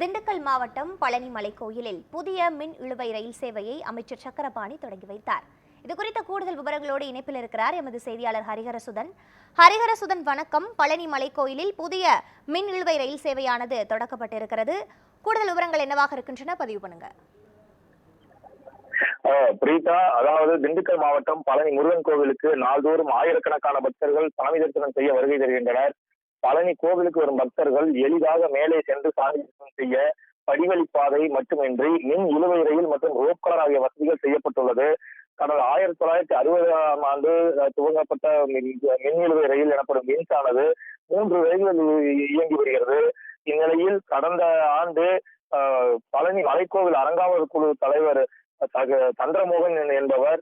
திண்டுக்கல் மாவட்டம் பழனி மலைக்கோயிலில் புதிய மின் இழுவை ரயில் சேவையை அமைச்சர் சக்கரபாணி தொடங்கி வைத்தார். இது குறித்த கூடுதல் விவரங்களோடு இணைப்பில் இருக்கிறார் எமது செய்தியாளர் ஹரிஹரசுதன். ஹரிஹரசுதன் வணக்கம். பழனி மலைக்கோயிலில் புதிய மின் இழுவை ரயில் சேவையானது தொடக்கப்பட்டிருக்கிறது. கூடுதல் விவரங்கள் என்னவாக இருக்கின்றன பதிவு பண்ணுங்க. பிரீதா அதாவது திண்டுக்கல் மாவட்டம் பழனி முருகன் கோவிலுக்கு நாள்தோறும் ஆயிரக்கணக்கான பக்தர்கள் சாமி தரிசனம் செய்ய வருகை தருகின்றனர். பழனி கோவிலுக்கு வரும் பக்தர்கள் எளிதாக மேலே சென்று சாமி தரிசனம் செய்ய படிவழி பாதை மட்டுமின்றி மின் இழுவை ரயில் மற்றும் ரோப்கார் ஆகிய வசதிகள் செய்யப்பட்டுள்ளது. கடந்த ஆயிரத்தி தொள்ளாயிரத்தி அறுபதாம் ஆண்டு அஹ், துவங்கப்பட்ட மின் மின் இழுவை ரயில் எனப்படும் மின்சானது மூன்று ரயில்கள் இயங்கி வருகிறது. இந்நிலையில் கடந்த ஆண்டு பழனி மலைக்கோவில் அரங்காவல் குழு தலைவர் தந்திரமோகன் சந்திரமோகன் என்பவர்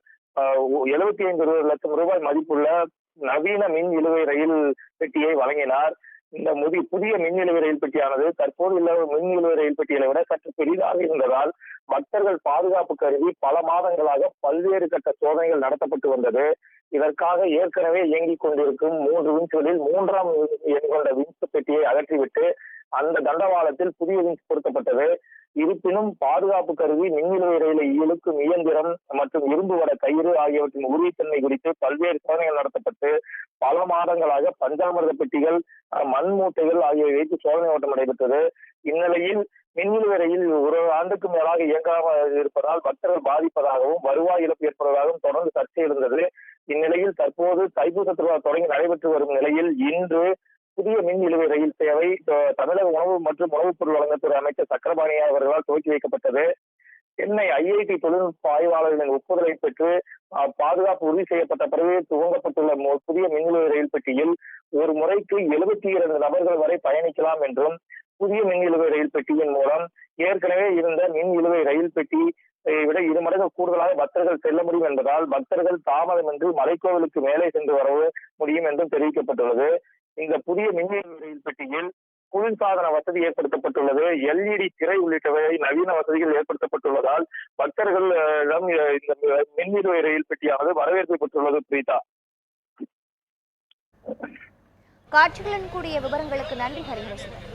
எழுபத்தி ஐந்து லட்சம் ரூபாய் மதிப்புள்ள நவீன மின் இழுவை ரயில் பெட்டியை வழங்கினார். இந்த முதி புதிய மின் இழுவை ரயில் பெட்டியானது தற்போது உள்ள மின் இழுவை ரயில் பெட்டிகளை விட சற்று பெரிதாக இருந்ததால் பக்தர்கள் பாதுகாப்பு கருதி பல மாதங்களாக பல்வேறு கட்ட சோதனைகள் நடத்தப்பட்டு வந்தது. இதற்காக ஏற்கனவே இயங்கிக் கொண்டிருக்கும் மூன்று விஞ்சுகளில் மூன்றாம் எண் கொண்ட வின்ஸ் பெட்டியை அகற்றிவிட்டு அந்த தண்டவாளத்தில் புதிய வின்ஸ் பொருத்தப்பட்டது. இருப்பினும் பாதுகாப்பு கருவி மின்னிலுவை ரயிலை இழுக்கும் இயந்திரம் மற்றும் இரும்பு வட கயிறு ஆகியவற்றின் உறுதித்தன்மை குறித்து பல்வேறு சோதனைகள் நடத்தப்பட்டு பல மாதங்களாக பஞ்சாமிரத பெட்டிகள் மண் மூட்டைகள் ஆகியவை வைத்து சோதனை ஓட்டம் நடைபெற்றது. இந்நிலையில் மின்னிலுவை ரயில் ஒரு ஆண்டுக்கு மேலாக இயங்காமல் இருப்பதால் பக்தர்கள் பாதிப்பதாகவும் வருவாய் இழப்பு ஏற்படுவதாகவும் தொடர்ந்து சர்ச்சை இருந்தது இந்நிலையில் தற்போது தைப்பூச திருவிழா தொடங்கி நடைபெற்று வரும் நிலையில் இன்று புதிய மின் இழுவை ரயில் சேவை தமிழக உணவு மற்றும் உணவுப் பொருள் வழங்கத்துறை அமைச்சர் சக்கரபாணி அவர்களால் துவக்கி வைக்கப்பட்டது. சென்னை ஐஐடி தொழில்நுட்ப ஆய்வாளர்களின் ஒப்புதலை பெற்று பாதுகாப்பு உறுதி செய்யப்பட்ட பிறகு துவங்கப்பட்டுள்ள புதிய மின் ரயில் பெட்டியில் ஒரு முறைக்கு எழுபத்தி இரண்டு நபர்கள் வரை பயணிக்கலாம் என்றும் புதிய மின் இழுவை ரயில் பெட்டியின் மூலம் ஏற்கனவே இருந்த மின் இழுவை ரயில் பெட்டி விட இரு மடங்கு கூடுதலாக பக்தர்கள் செல்ல முடியும் என்பதால் பக்தர்கள் தாமதமின்றி மலைக்கோவிலுக்கு மேலே சென்று வர முடியும் என்றும் தெரிவிக்கப்பட்டுள்ளது. இந்த புதிய மின்னியல் ரயில் பெட்டியில் குளிர்சாதன வசதி ஏற்படுத்தப்பட்டுள்ளது. எல்இடி திரை உள்ளிட்டவை நவீன வசதிகள் ஏற்படுத்தப்பட்டுள்ளதால் பக்தர்களிடம் இந்த மின்னிறுவை ரயில் பெட்டியானது வரவேற்பை பெற்றுள்ளது பிரீதா. காட்சிகளுடன் கூடிய விவரங்களுக்கு நன்றி ஹரிகிருஷ்ணன்